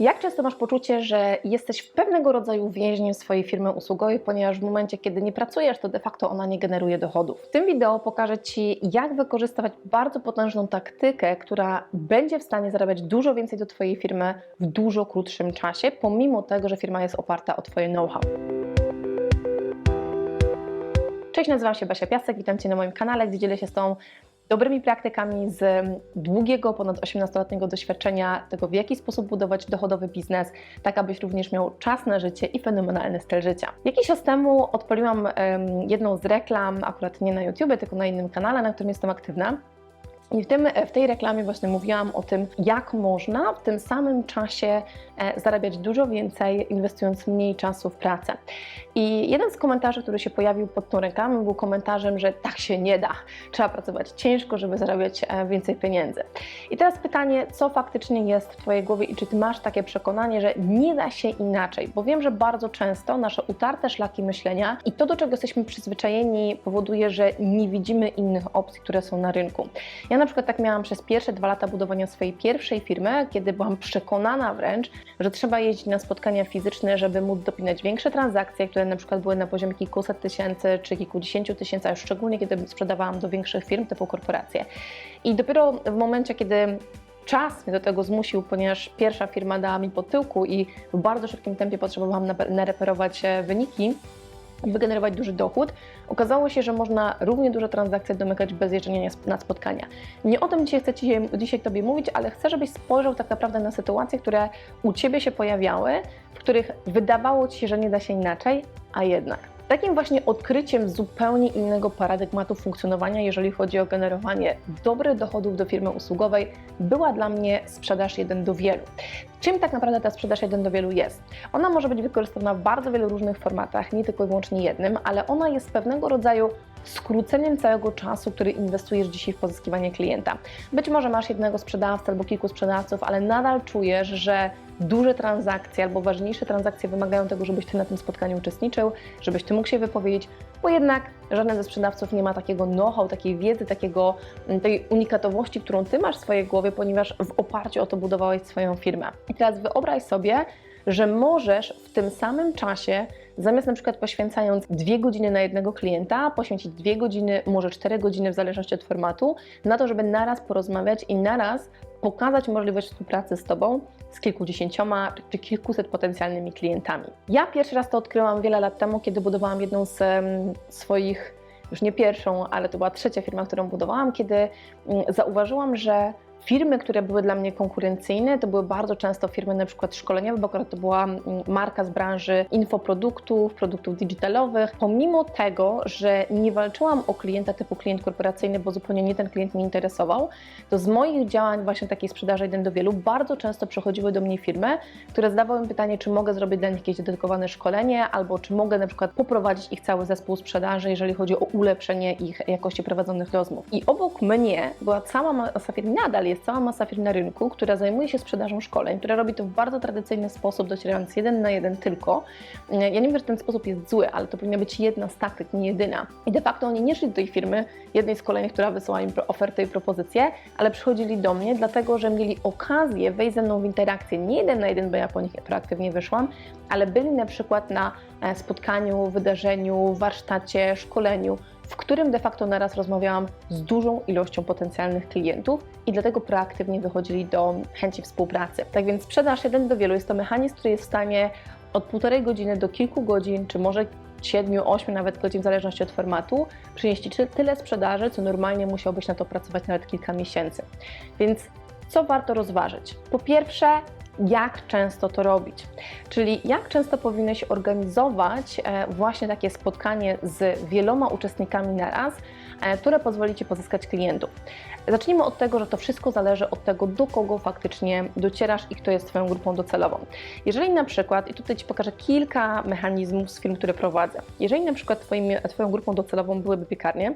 Jak często masz poczucie, że jesteś pewnego rodzaju więźniem swojej firmy usługowej, ponieważ w momencie, kiedy nie pracujesz, to de facto ona nie generuje dochodów? W tym wideo pokażę Ci, jak wykorzystywać bardzo potężną taktykę, która będzie w stanie zarabiać dużo więcej do Twojej firmy w dużo krótszym czasie, pomimo tego, że firma jest oparta o Twoje know-how. Cześć, nazywam się Basia Piasek, witam Cię na moim kanale, gdzie dzielę się z Tobą dobrymi praktykami z długiego, ponad 18-letniego doświadczenia tego, w jaki sposób budować dochodowy biznes, tak abyś również miał czas na życie i fenomenalny styl życia. Jakiś czas temu odpaliłam um, jedną z reklam, akurat nie na YouTube, tylko na innym kanale, na którym jestem aktywna. I w, tym, w tej reklamie właśnie mówiłam o tym, jak można w tym samym czasie e, zarabiać dużo więcej, inwestując mniej czasu w pracę. I jeden z komentarzy, który się pojawił pod tą reklamą, był komentarzem, że tak się nie da. Trzeba pracować ciężko, żeby zarabiać e, więcej pieniędzy. I teraz pytanie, co faktycznie jest w Twojej głowie i czy Ty masz takie przekonanie, że nie da się inaczej? Bo wiem, że bardzo często nasze utarte szlaki myślenia i to, do czego jesteśmy przyzwyczajeni, powoduje, że nie widzimy innych opcji, które są na rynku. Ja na przykład tak miałam przez pierwsze dwa lata budowania swojej pierwszej firmy, kiedy byłam przekonana wręcz, że trzeba jeździć na spotkania fizyczne, żeby móc dopinać większe transakcje, które na przykład były na poziomie kilkuset tysięcy czy kilkudziesięciu tysięcy, a już szczególnie kiedy sprzedawałam do większych firm typu korporacje. I dopiero w momencie, kiedy czas mnie do tego zmusił, ponieważ pierwsza firma dała mi po tyłku i w bardzo szybkim tempie potrzebowałam nareperować wyniki, i wygenerować duży dochód, okazało się, że można równie duże transakcje domykać bez jeżdżenia na spotkania. Nie o tym dzisiaj chcę Ci dzisiaj Tobie mówić, ale chcę, żebyś spojrzał tak naprawdę na sytuacje, które u Ciebie się pojawiały, w których wydawało Ci się, że nie da się inaczej, a jednak. Takim właśnie odkryciem zupełnie innego paradygmatu funkcjonowania, jeżeli chodzi o generowanie dobrych dochodów do firmy usługowej, była dla mnie sprzedaż jeden do wielu. Czym tak naprawdę ta sprzedaż jeden do wielu jest? Ona może być wykorzystywana w bardzo wielu różnych formatach, nie tylko i wyłącznie jednym, ale ona jest pewnego rodzaju skróceniem całego czasu, który inwestujesz dzisiaj w pozyskiwanie klienta. Być może masz jednego sprzedawcę albo kilku sprzedawców, ale nadal czujesz, że duże transakcje albo ważniejsze transakcje wymagają tego, żebyś Ty na tym spotkaniu uczestniczył, żebyś Ty mógł się wypowiedzieć, bo jednak żaden ze sprzedawców nie ma takiego know-how, takiej wiedzy, takiego, mm, tej unikatowości, którą Ty masz w swojej głowie, ponieważ w oparciu o to budowałeś swoją firmę. I teraz wyobraź sobie, że możesz w tym samym czasie, zamiast na przykład poświęcając dwie godziny na jednego klienta, poświęcić dwie godziny, może cztery godziny w zależności od formatu, na to, żeby naraz porozmawiać i naraz pokazać możliwość współpracy z Tobą z kilkudziesięcioma czy kilkuset potencjalnymi klientami. Ja pierwszy raz to odkryłam wiele lat temu, kiedy budowałam jedną z swoich już nie pierwszą, ale to była trzecia firma, którą budowałam, kiedy mm, zauważyłam, że Firmy, które były dla mnie konkurencyjne, to były bardzo często firmy na przykład szkoleniowe, bo akurat to była mm, marka z branży infoproduktów, produktów digitalowych. Pomimo tego, że nie walczyłam o klienta typu klient korporacyjny, bo zupełnie nie ten klient mnie interesował, to z moich działań właśnie takiej sprzedaży jeden do wielu bardzo często przychodziły do mnie firmy, które zadawały mi pytanie, czy mogę zrobić dla nich jakieś dedykowane szkolenie, albo czy mogę na przykład poprowadzić ich cały zespół sprzedaży, jeżeli chodzi o ulepszenie ich jakości prowadzonych rozmów. I obok mnie była cała masa firm, nadal jest jest cała masa firm na rynku, która zajmuje się sprzedażą szkoleń, która robi to w bardzo tradycyjny sposób, docierając jeden na jeden tylko. Ja nie wiem, że ten sposób jest zły, ale to powinna być jedna z taktyk, nie jedyna. I de facto oni nie szli do tej firmy, jednej z kolejnych, która wysyła im ofertę i propozycję, ale przychodzili do mnie, dlatego że mieli okazję wejść ze mną w interakcję nie jeden na jeden, bo ja po nich proaktywnie wyszłam, ale byli na przykład na e, spotkaniu, wydarzeniu, warsztacie, szkoleniu, w którym de facto naraz rozmawiałam z dużą ilością potencjalnych klientów i dlatego proaktywnie wychodzili do chęci współpracy. Tak więc sprzedaż jeden do wielu jest to mechanizm, który jest w stanie od półtorej godziny do kilku godzin, czy może 7, 8 nawet godzin w zależności od formatu, przynieść tyle sprzedaży, co normalnie musiałbyś na to pracować nawet kilka miesięcy. Więc co warto rozważyć? Po pierwsze, jak często to robić. Czyli jak często powinieneś organizować e, właśnie takie spotkanie z wieloma uczestnikami naraz, e, które pozwoli Ci pozyskać klientów. Zacznijmy od tego, że to wszystko zależy od tego, do kogo faktycznie docierasz i kto jest Twoją grupą docelową. Jeżeli na przykład, i tutaj Ci pokażę kilka mechanizmów z firm, które prowadzę, jeżeli na przykład twoim, Twoją grupą docelową byłyby piekarnie,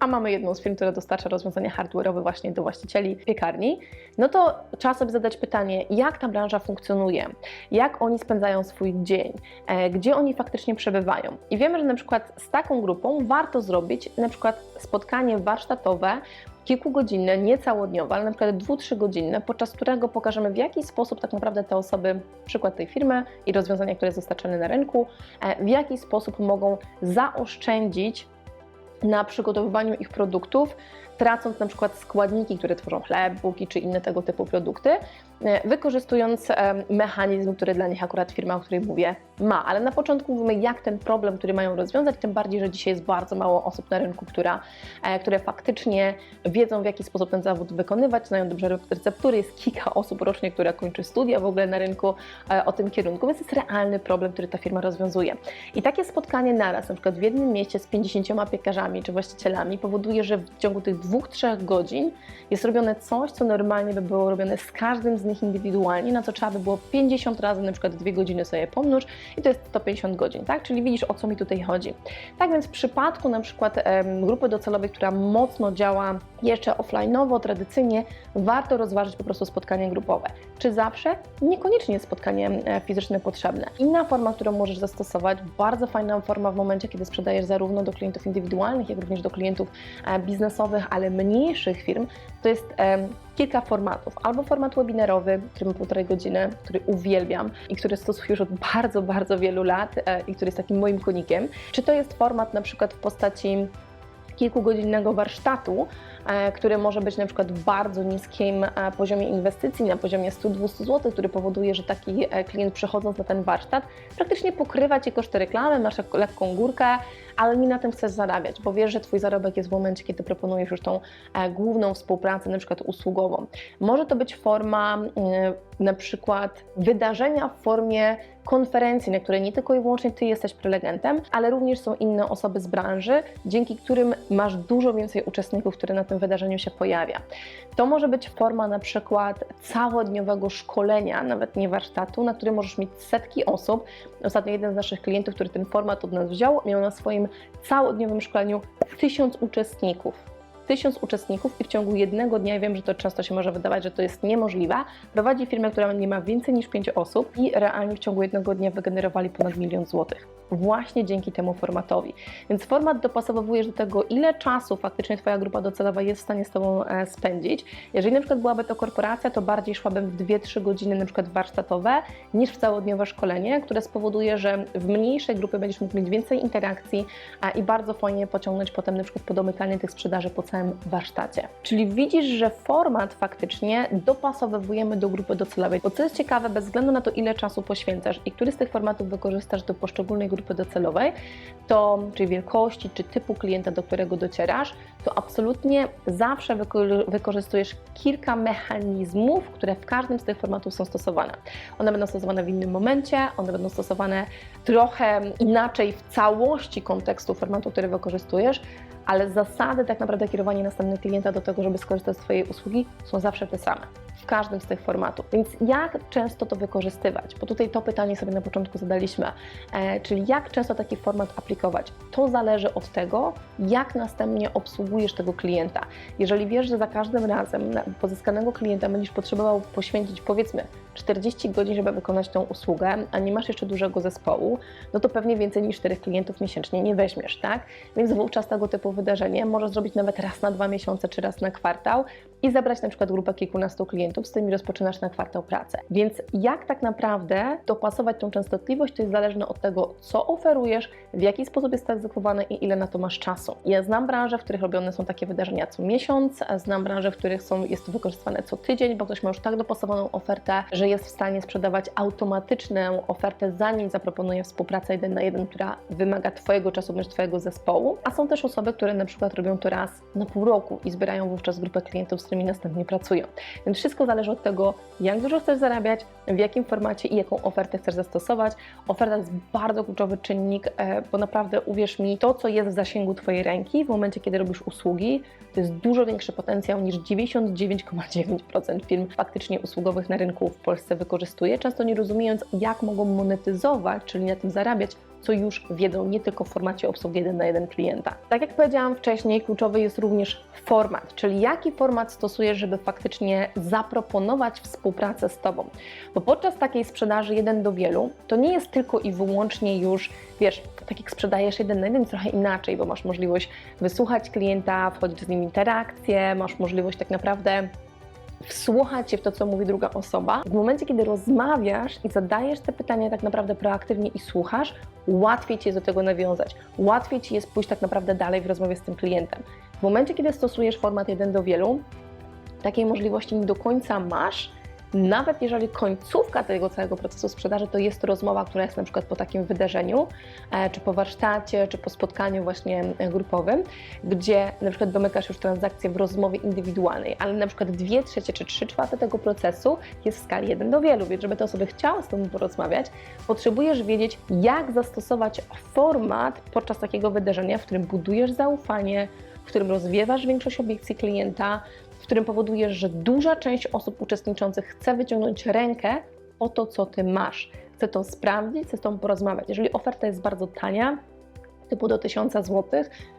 a mamy jedną z firm, która dostarcza rozwiązania hardware'owe właśnie do właścicieli piekarni, no to trzeba sobie zadać pytanie, jak ta branża funkcjonuje, jak oni spędzają swój dzień, e, gdzie oni faktycznie przebywają. I wiemy, że na przykład z taką grupą warto zrobić na przykład spotkanie warsztatowe, kilkugodzinne, nie całodniowe, ale na przykład dwu-, godzinne, podczas którego pokażemy w jaki sposób tak naprawdę te osoby, przykład tej firmy i rozwiązania, które jest dostarczane na rynku, e, w jaki sposób mogą zaoszczędzić na przygotowywaniu ich produktów, tracąc na przykład składniki, które tworzą chleb, bułki czy inne tego typu produkty, e, wykorzystując e, mechanizm, który dla nich akurat firma, o której mówię, ma. Ale na początku mówimy, jak ten problem, który mają rozwiązać, tym bardziej, że dzisiaj jest bardzo mało osób na rynku, która, e, które faktycznie wiedzą, w jaki sposób ten zawód wykonywać, znają dobrze receptury. Jest kilka osób rocznie, które kończy studia w ogóle na rynku o tym kierunku, więc jest realny problem, który ta firma rozwiązuje. I takie spotkanie naraz, na przykład w jednym mieście z 50 piekarzami czy właścicielami, powoduje, że w ciągu tych dwóch, trzech godzin jest robione coś, co normalnie by było robione z każdym z nich indywidualnie, na co trzeba by było 50 razy, na przykład dwie godziny sobie pomnóż i to jest 150 godzin, tak? Czyli widzisz, o co mi tutaj chodzi. Tak więc w przypadku na przykład em, grupy docelowej, która mocno działa jeszcze offline'owo, tradycyjnie, warto rozważyć po prostu spotkanie grupowe. Czy zawsze? Niekoniecznie jest spotkanie e, fizyczne potrzebne. Inna forma, którą możesz zastosować, bardzo fajna forma w momencie, kiedy sprzedajesz zarówno do klientów indywidualnych, jak również do klientów e, biznesowych, ale mniejszych firm, to jest kilka formatów. Albo format webinarowy, który ma półtorej godziny, który uwielbiam i który stosuję już od bardzo, bardzo wielu lat e, i który jest takim moim konikiem. Czy to jest format na przykład w postaci kilkugodzinnego warsztatu, który może być na przykład bardzo niskim e, poziomie inwestycji, na poziomie 100-200 zł, który powoduje, że taki e, klient przychodząc na ten warsztat praktycznie pokrywa Ci koszty reklamy, masz lekką górkę, ale nie na tym chcesz zarabiać, bo wiesz, że Twój zarobek jest w momencie, kiedy proponujesz już tą e, główną współpracę, na przykład usługową. Może to być forma e, na przykład wydarzenia w formie konferencji, na której nie tylko i wyłącznie Ty jesteś prelegentem, ale również są inne osoby z branży, dzięki którym masz dużo więcej uczestników, które na tym wydarzeniu się pojawia. To może być forma na przykład całodniowego szkolenia, nawet nie warsztatu, na którym możesz mieć setki osób. Ostatnio jeden z naszych klientów, który ten format od nas wziął, miał na swoim całodniowym szkoleniu tysiąc uczestników tysiąc uczestników i w ciągu jednego dnia, ja wiem, że to często się może wydawać, że to jest niemożliwe, prowadzi firmę, która nie ma więcej niż 5 osób i realnie w ciągu jednego dnia wygenerowali ponad milion złotych. Właśnie dzięki temu formatowi. Więc format dopasowujesz do tego, ile czasu faktycznie Twoja grupa docelowa jest w stanie z Tobą e, spędzić. Jeżeli na przykład byłaby to korporacja, to bardziej szłabym w 2-3 godziny na przykład warsztatowe niż w całodniowe szkolenie, które spowoduje, że w mniejszej grupie będziesz mógł mieć więcej interakcji i bardzo fajnie pociągnąć potem na przykład po domykanie tych sprzedaży po całym warsztacie. Czyli widzisz, że format faktycznie dopasowujemy do grupy docelowej. Bo co jest ciekawe, bez względu na to, ile czasu poświęcasz i który z tych formatów wykorzystasz do poszczególnej grupy docelowej, to czy wielkości, czy typu klienta, do którego docierasz, to absolutnie zawsze wyko- wykorzystujesz kilka mechanizmów, które w każdym z tych formatów są stosowane. One będą stosowane w innym momencie, one będą stosowane trochę inaczej w całości kontekstu formatu, który wykorzystujesz, ale zasady tak naprawdę kierowania następnego klienta do tego, żeby skorzystać z Twojej usługi są zawsze te same. W każdym z tych formatów. Więc jak często to wykorzystywać? Bo tutaj to pytanie sobie na początku zadaliśmy. E, czyli jak często taki format aplikować? To zależy od tego, jak następnie obsługujesz tego klienta. Jeżeli wiesz, że za każdym razem pozyskanego klienta będziesz potrzebował poświęcić powiedzmy 40 godzin, żeby wykonać tą usługę, a nie masz jeszcze dużego zespołu, no to pewnie więcej niż 4 klientów miesięcznie nie weźmiesz, tak? Więc wówczas tego typu wydarzenie możesz zrobić nawet raz na dwa miesiące czy raz na kwartał i zebrać na przykład grupę kilkunastu klientów, z którymi rozpoczynasz na kwartał pracę. Więc jak tak naprawdę dopasować tą częstotliwość, to jest zależne od tego, co oferujesz, w jaki sposób jest to egzekwowane i ile na to masz czasu. Ja znam branże, w których robione są takie wydarzenia co miesiąc, znam branże, w których są, jest to wykorzystywane co tydzień, bo ktoś ma już tak dopasowaną ofertę, że jest w stanie sprzedawać automatyczną ofertę, zanim zaproponuje współpracę jeden na jeden, która wymaga Twojego czasu bądź Twojego zespołu. A są też osoby, które na przykład robią to raz na pół roku i zbierają wówczas grupę klientów, z którymi następnie pracują. Więc wszystko zależy od tego, jak dużo chcesz zarabiać, w jakim formacie i jaką ofertę chcesz zastosować. Oferta jest bardzo kluczowy czynnik, e, bo naprawdę uwierz mi, to co jest w zasięgu Twojej ręki w momencie, kiedy robisz usługi, to jest dużo większy potencjał niż 99,9% firm faktycznie usługowych na rynku w Polsce wykorzystuje, często nie rozumiejąc, jak mogą monetyzować, czyli na tym zarabiać, co już wiedzą, nie tylko w formacie obsługi jeden na jeden klienta. Tak jak powiedziałam wcześniej, kluczowy jest również format, czyli jaki format stosujesz, żeby faktycznie zaproponować współpracę z Tobą. Bo podczas takiej sprzedaży jeden do wielu, to nie jest tylko i wyłącznie już, wiesz, tak jak sprzedajesz jeden na jeden, trochę inaczej, bo masz możliwość wysłuchać klienta, wchodzić z nim w interakcję, masz możliwość tak naprawdę wsłuchać się w to, co mówi druga osoba. W momencie, kiedy rozmawiasz i zadajesz te pytania tak naprawdę proaktywnie i słuchasz, łatwiej Ci jest do tego nawiązać. Łatwiej Ci jest pójść tak naprawdę dalej w rozmowie z tym klientem. W momencie, kiedy stosujesz format jeden do wielu, takiej możliwości nie do końca masz, nawet jeżeli końcówka tego całego procesu sprzedaży to jest rozmowa, która jest na przykład po takim wydarzeniu, e, czy po warsztacie, czy po spotkaniu właśnie e, grupowym, gdzie na przykład domykasz już transakcję w rozmowie indywidualnej, ale na przykład dwie trzecie czy trzy czwarte tego procesu jest w skali jeden do wielu, więc żeby te osoby chciały z Tobą porozmawiać, potrzebujesz wiedzieć, jak zastosować format podczas takiego wydarzenia, w którym budujesz zaufanie, w którym rozwiewasz większość obiekcji klienta, w którym powodujesz, że duża część osób uczestniczących chce wyciągnąć rękę o to, co ty masz. Chce to sprawdzić, chce z tobą porozmawiać. Jeżeli oferta jest bardzo tania, typu do 1000 zł,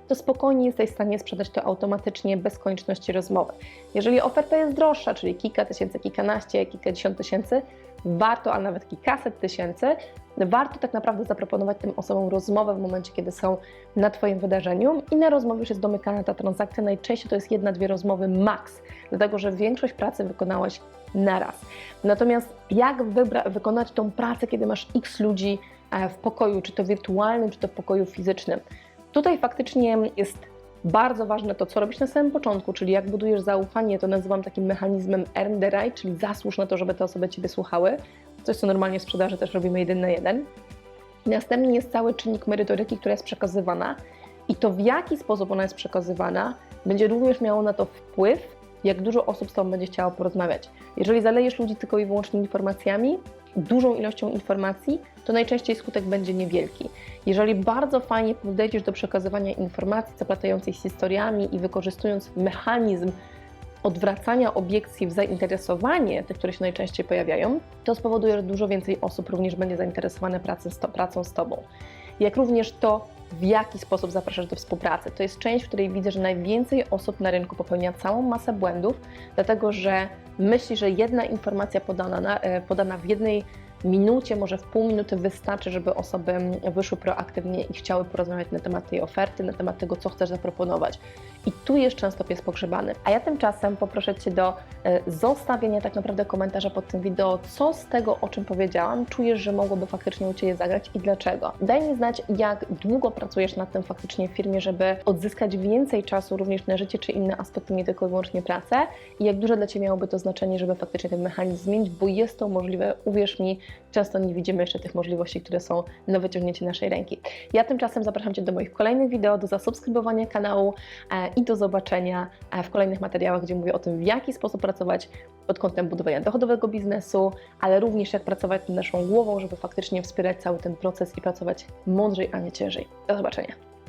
to spokojnie jesteś w stanie sprzedać to automatycznie bez konieczności rozmowy. Jeżeli oferta jest droższa, czyli kilka tysięcy, kilkanaście, kilkadziesiąt tysięcy, warto, a nawet kilkaset tysięcy, warto tak naprawdę zaproponować tym osobom rozmowę w momencie, kiedy są na Twoim wydarzeniu i na rozmowie już jest domykana ta transakcja. Najczęściej to jest jedna, dwie rozmowy max, dlatego że większość pracy wykonałaś naraz. Natomiast jak wykonać tą pracę, kiedy masz x ludzi e, w pokoju, czy to wirtualnym, czy to w pokoju fizycznym? Tutaj faktycznie jest bardzo ważne to, co robisz na samym początku, czyli jak budujesz zaufanie, to nazywam takim mechanizmem earn the czyli zasłuż na to, żeby te osoby Ciebie słuchały. Coś, co normalnie w sprzedaży też robimy jeden na jeden. Następnie jest cały czynnik merytoryki, która jest przekazywana i to w jaki sposób ona jest przekazywana będzie również miało na to wpływ, jak dużo osób z Tobą będzie chciało porozmawiać. Jeżeli zalejesz ludzi tylko i wyłącznie informacjami, dużą ilością informacji, to najczęściej skutek będzie niewielki. Jeżeli bardzo fajnie podejdziesz do przekazywania informacji, zaplatającej z historiami i wykorzystując mechanizm odwracania obiekcji w zainteresowanie, te, które się najczęściej pojawiają, to spowoduje, że dużo więcej osób również będzie zainteresowane pracą z, pracą z Tobą. Jak również to, w jaki sposób zapraszasz do współpracy. To jest część, w której widzę, że najwięcej osób na rynku popełnia całą masę błędów, dlatego że myśli, że jedna informacja podana, na, e, podana w jednej minucie, może w pół minuty wystarczy, żeby osoby wyszły proaktywnie i chciały porozmawiać na temat tej oferty, na temat tego, co chcesz zaproponować. I tu jest często pies pogrzebany. A ja tymczasem poproszę Cię do e, zostawienia tak naprawdę komentarza pod tym wideo, co z tego, o czym powiedziałam, czujesz, że mogłoby faktycznie u Ciebie zagrać i dlaczego. Daj mi znać, jak długo pracujesz nad tym faktycznie w firmie, żeby odzyskać więcej czasu również na życie czy inne aspekty, nie tylko i wyłącznie pracę i jak duże dla Ciebie miałoby to znaczenie, żeby faktycznie ten mechanizm zmienić, bo jest to możliwe, uwierz mi, często nie widzimy jeszcze tych możliwości, które są na wyciągnięcie naszej ręki. Ja tymczasem zapraszam Cię do moich kolejnych wideo, do zasubskrybowania kanału e, i do zobaczenia e, w kolejnych materiałach, gdzie mówię o tym, w jaki sposób pracować pod kątem budowania dochodowego biznesu, ale również jak pracować nad naszą głową, żeby faktycznie wspierać cały ten proces i pracować mądrzej, a nie ciężej. Do zobaczenia.